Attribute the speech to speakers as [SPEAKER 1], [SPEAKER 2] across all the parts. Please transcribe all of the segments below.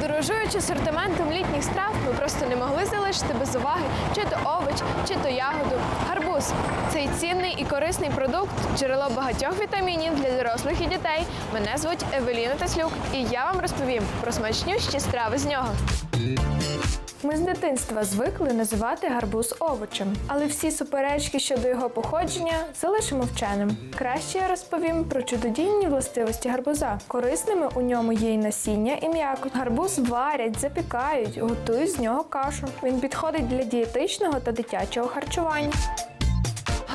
[SPEAKER 1] Подорожуючи асортиментом літніх страв, ми просто не могли залишити без уваги чи то овоч, чи то ягоду. Гарбуз цей цінний і корисний продукт, джерело багатьох вітамінів для дорослих і дітей. Мене звуть Евеліна Таслюк, і я вам розповім про смачнющі страви з нього. Ми з дитинства звикли називати гарбуз овочем, але всі суперечки щодо його походження залишимо вченим. Краще я розповім про чудодійні властивості гарбуза. Корисними у ньому є й насіння і м'якоть. Гарбуз варять, запікають, готують з нього кашу. Він підходить для дієтичного та дитячого харчування.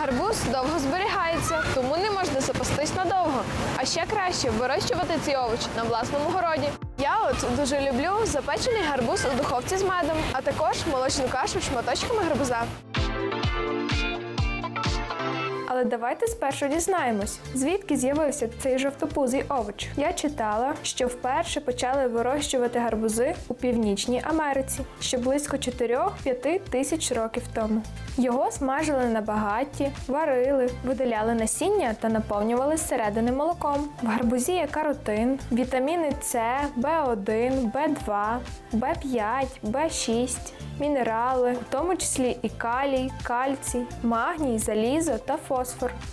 [SPEAKER 1] Гарбуз довго зберігається, тому не можна запастись надовго. А ще краще вирощувати ці овочі на власному городі. Я от дуже люблю запечений гарбуз у духовці з медом, а також молочну кашу шматочками гарбуза. Але давайте спершу дізнаємось, звідки з'явився цей жовтопузий овоч. Я читала, що вперше почали вирощувати гарбузи у Північній Америці, що близько 4-5 тисяч років тому. Його смажили на багатті, варили, видаляли насіння та наповнювали зсередини молоком. В гарбузі є каротин, вітаміни С, В1, В2, В5, В6, мінерали, в тому числі і калій, кальцій, магній, залізо та фосфор.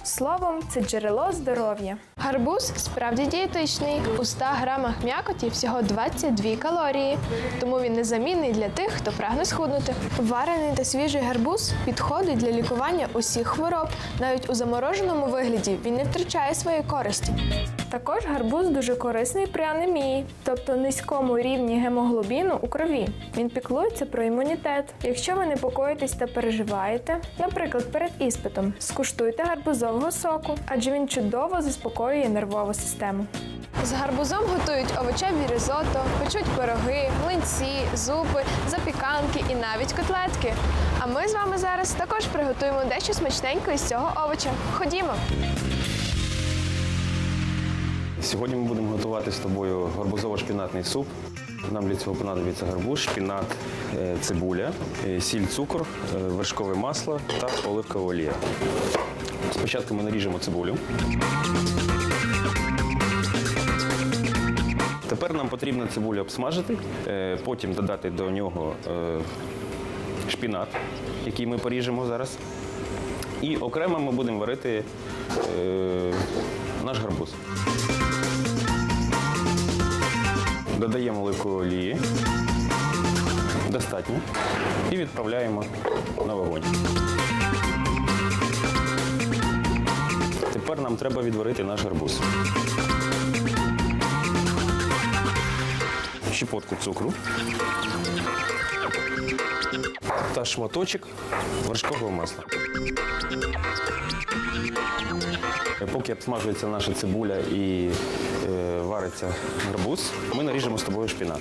[SPEAKER 1] Словом, це джерело здоров'я. Гарбуз справді дієтичний. У 100 грамах м'якоті всього 22 калорії, тому він незамінний для тих, хто прагне схуднути. Варений та свіжий гарбуз підходить для лікування усіх хвороб. Навіть у замороженому вигляді він не втрачає своєї користі. Також гарбуз дуже корисний при анемії, тобто низькому рівні гемоглобіну у крові. Він піклується про імунітет. Якщо ви непокоїтесь та переживаєте, наприклад, перед іспитом, скуштуйте гарбузового соку, адже він чудово заспокоює нервову систему. З гарбузом готують овочеві ризотто, печуть пироги, млинці, зупи, запіканки і навіть котлетки. А ми з вами зараз також приготуємо дещо смачненько із цього овоча. Ходімо!
[SPEAKER 2] Сьогодні ми будемо готувати з тобою гарбузово-шпінатний суп. Нам для цього понадобиться гарбуз, шпінат, е, цибуля, е, сіль, цукор, е, вершкове масло та оливкова олія. Спочатку ми наріжемо цибулю. Тепер нам потрібно цибулю обсмажити, потім додати до нього шпінат, який ми поріжемо зараз. І окремо ми будемо варити наш гарбуз. Додаємо оливкової олії. Достатньо. І відправляємо на вогонь. Тепер нам треба відварити наш гарбуз. Щепотку цукру та шматочок вершкового масла. Поки обсмажується наша цибуля і е, вариться гарбуз, ми наріжемо з тобою шпінат.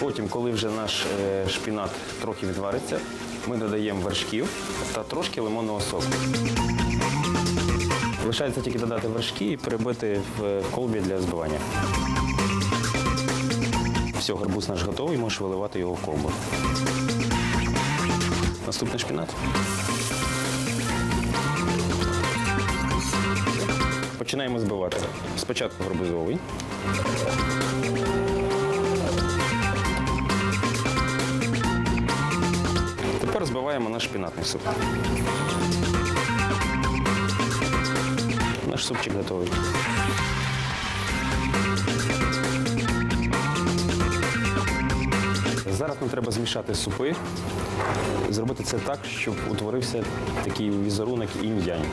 [SPEAKER 2] Потім, коли вже наш е, шпінат трохи відвариться, ми додаємо вершків та трошки лимонного соку. Лишається тільки додати вершки і перебити в колбі для збивання. Все, гарбуз наш готовий, можеш виливати його в колбу. Наступний шпінат. Починаємо збивати. Спочатку гарбузовий. Тепер збиваємо наш шпінатний суп. Наш супчик готовий. Зараз нам треба змішати супи, зробити це так, щоб утворився такий візерунок інь-янь.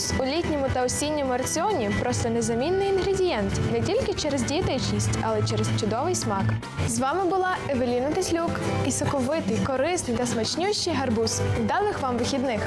[SPEAKER 1] Гарбуз у літньому та осінньому раціоні просто незамінний інгредієнт не тільки через дієтичність, але й через чудовий смак. З вами була Евеліна Теслюк і соковитий, корисний та смачнющий гарбуз. Вдалих вам вихідних!